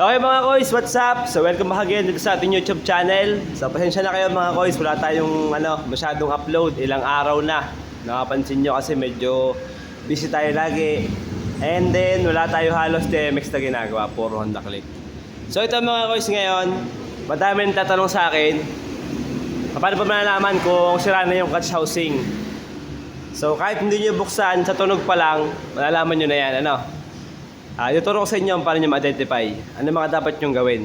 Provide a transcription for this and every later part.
Okay mga koys, what's up? So welcome back again dito sa ating YouTube channel. So pasensya na kayo mga koys, wala tayong ano, masyadong upload, ilang araw na. Nakapansin nyo kasi medyo busy tayo lagi. And then wala tayo halos DMX na ginagawa, puro Honda Click. So ito mga koys ngayon, madami nang tatanong sa akin, paano pa malalaman kung sira na yung clutch housing? So kahit hindi nyo buksan, sa tunog pa lang, malalaman nyo na yan, ano? Ah, ituturo ko sa inyo paano nyo ma-identify. Ano mga dapat nyong gawin.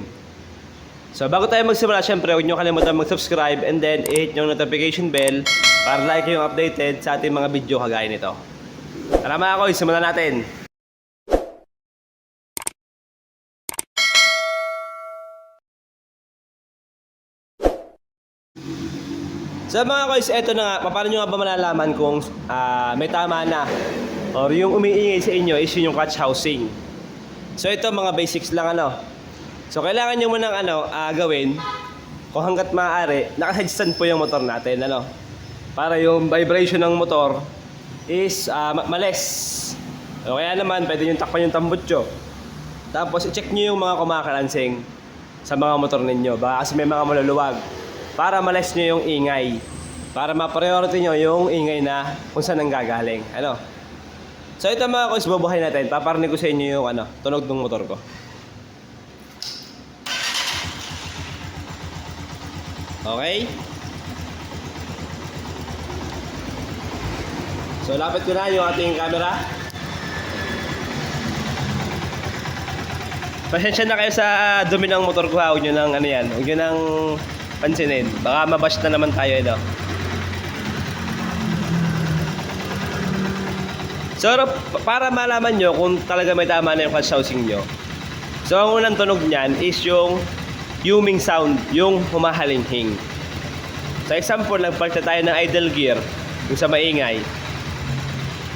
So, bago tayo magsimula, syempre, huwag nyo kalimutan mag-subscribe and then i-hit yung notification bell para like kayong updated sa ating mga video kagaya nito. Tara mga koy, simulan natin. So mga koys, eto na nga, paano nyo nga ba malalaman kung ah, may tama na or yung umiingay sa inyo is yun yung clutch housing. So ito mga basics lang ano. So kailangan nyo munang ano, ah, gawin kung hanggat maaari, naka-headstand po yung motor natin ano. Para yung vibration ng motor is ah, ma- males. O kaya naman, pwede yung takpan yung tambutso. Tapos i-check nyo yung mga kumakalansing sa mga motor ninyo. Baka kasi may mga maluluwag. Para malas nyo yung ingay. Para ma-priority nyo yung ingay na kung saan ang gagaling. Ano? So ito mga kois, bubuhay natin. Paparinig ko sa inyo yung ano, tunog ng motor ko. Okay? So lapit ko na yung ating camera. Pasensya na kayo sa dumi ng motor ko ha. Huwag nyo nang ano yan. Huwag nyo nang pansinin. Baka mabash na naman tayo ito. So, pa- para malaman nyo kung talaga may tama na yung clutch housing nyo. So, ang unang tunog niyan is yung huming sound, yung humahalinghing. So, example, nagpalta tayo ng idle gear, yung sa maingay.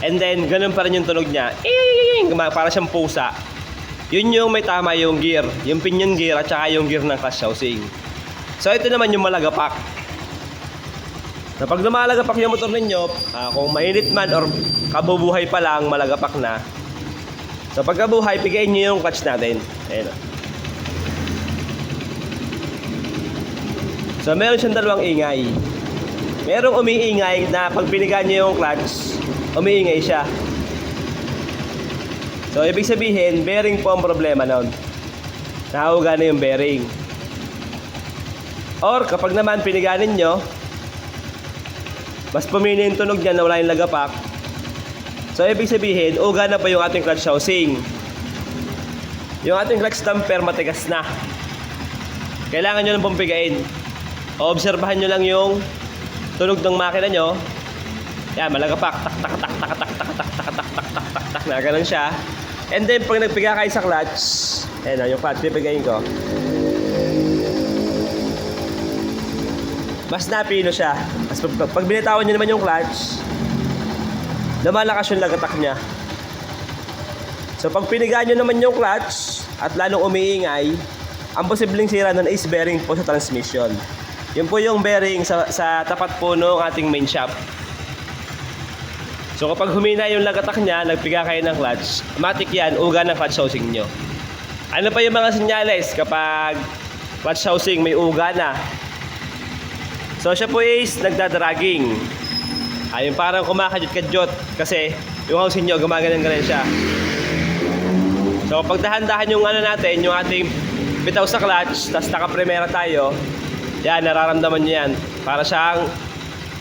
And then, ganun pa rin yung tunog niya. Ing! Para siyang pusa. Yun yung may tama yung gear. Yung pinion gear at saka yung gear ng clutch housing. So, ito naman yung malagapak. Na pag lumalagapak yung motor ninyo, ah, kung mainit man or kabubuhay pa lang, malagapak na. So pagkabuhay, pigayin nyo yung clutch natin. Ayan. o. So meron siyang dalawang ingay. Merong umiingay na pag pinigaan nyo yung clutch, umiingay siya. So ibig sabihin, bearing po ang problema nun. Nahuga na yung bearing. Or kapag naman piniganin nyo, mas pumili yung tunog niya na wala yung lagapak. So, ibig sabihin, uga na pa yung ating clutch housing. Yung ating clutch damper matigas na. Kailangan nyo lang pumpigain. Obserbahan nyo lang yung tunog ng makina nyo. Yan, malagapak. Tak, tak, tak, tak, tak, tak, tak, tak, tak, tak, tak, tak, tak, na ganun siya. And then, pag nagpiga kayo sa clutch, ayan o, yung clutch, pipigayin ko. Mas napino siya. Mas pag, pag binitawan niyo naman yung clutch, lumalakas yung lagatak niya. So pag pinigaan niyo naman yung clutch at lalong umiingay, ang posibleng sira nun is bearing po sa transmission. Yun po yung bearing sa, sa tapat po ng ating main shaft. So kapag humina yung lagatak niya, nagpiga kayo ng clutch, matik yan, uga ng clutch housing nyo. Ano pa yung mga senyales kapag clutch housing may uga na? So siya po is nagdadragging. Ay, yung parang kumakadyot-kadyot kasi yung housing nyo gumaganan-ganan siya. So pag dahan-dahan yung ano natin, yung ating bitaw sa clutch, tapos naka-primera tayo, yan, nararamdaman nyo yan. Para siyang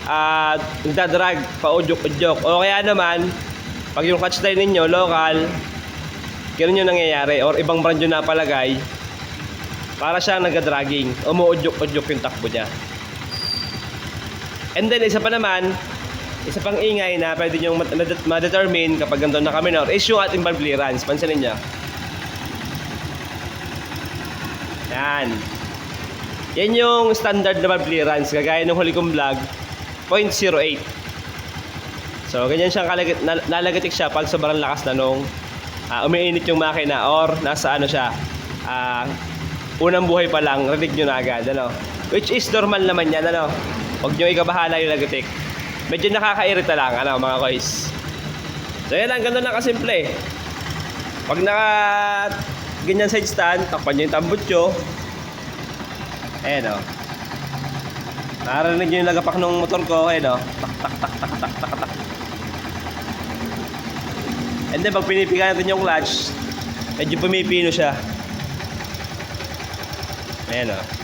ah nagdadrag, paudyok-udyok. O kaya naman, pag yung clutch line ninyo, local, ganun yung nangyayari. Or ibang brand yung napalagay, para siyang nagdadragging. Umuudyok-udyok yung takbo niya. And then, isa pa naman, isa pang ingay na pwede nyo madet- ma-determine kapag ganito na kami na is yung ating valve clearance. Pansinin niya. Yan. Yan yung standard na valve clearance. Kagaya ng huli kong vlog, 0.08. So, ganyan siyang kalagit, nal- nalagatik siya pag sobrang lakas na nung ah, umiinit yung makina or nasa ano siya, ah, unang buhay pa lang, rinig nyo na agad, ano? Which is normal naman yan, ano? Huwag nyo ikabahala yung lagatik. Medyo nakakairita lang, ano, mga kois. So, yan lang, ganun lang kasimple. Pag naka ganyan side stand, takpan nyo yung tambutso. Ayan o. Narinig nyo yung lagapak ng motor ko, ayan o. Tak, tak, tak, tak, tak, tak, tak. And then, pag pinipiga natin yung clutch, medyo pumipino siya. Ayan o.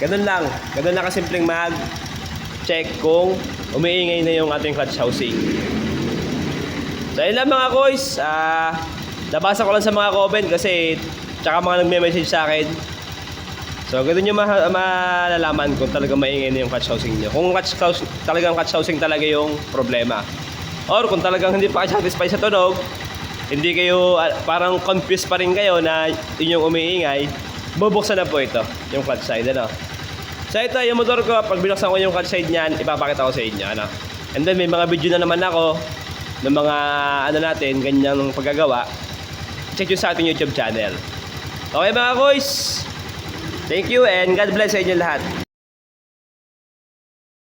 Ganun lang. Ganun lang kasimpleng mag-check kung umiingay na yung ating clutch housing. So yun lang mga koys, ah, nabasa ko lang sa mga comment kasi tsaka mga nagme-message sa akin. So ganun yung ma- malalaman kung talaga maingay na yung clutch housing nyo. Kung clutch house, talagang clutch housing talaga yung problema. Or kung talagang hindi pa satisfied sa tunog, hindi kayo, ah, parang confused pa rin kayo na yun yung umiingay, bubuksan na po ito, yung clutch side, ano. So ito, yung motor ko, pag binuksan ko yung clutch side niyan, ipapakita ko sa inyo, ano. And then may mga video na naman ako ng mga ano natin, ganyang paggagawa. Check nyo sa ating YouTube channel. Okay mga boys, thank you and God bless sa inyo lahat.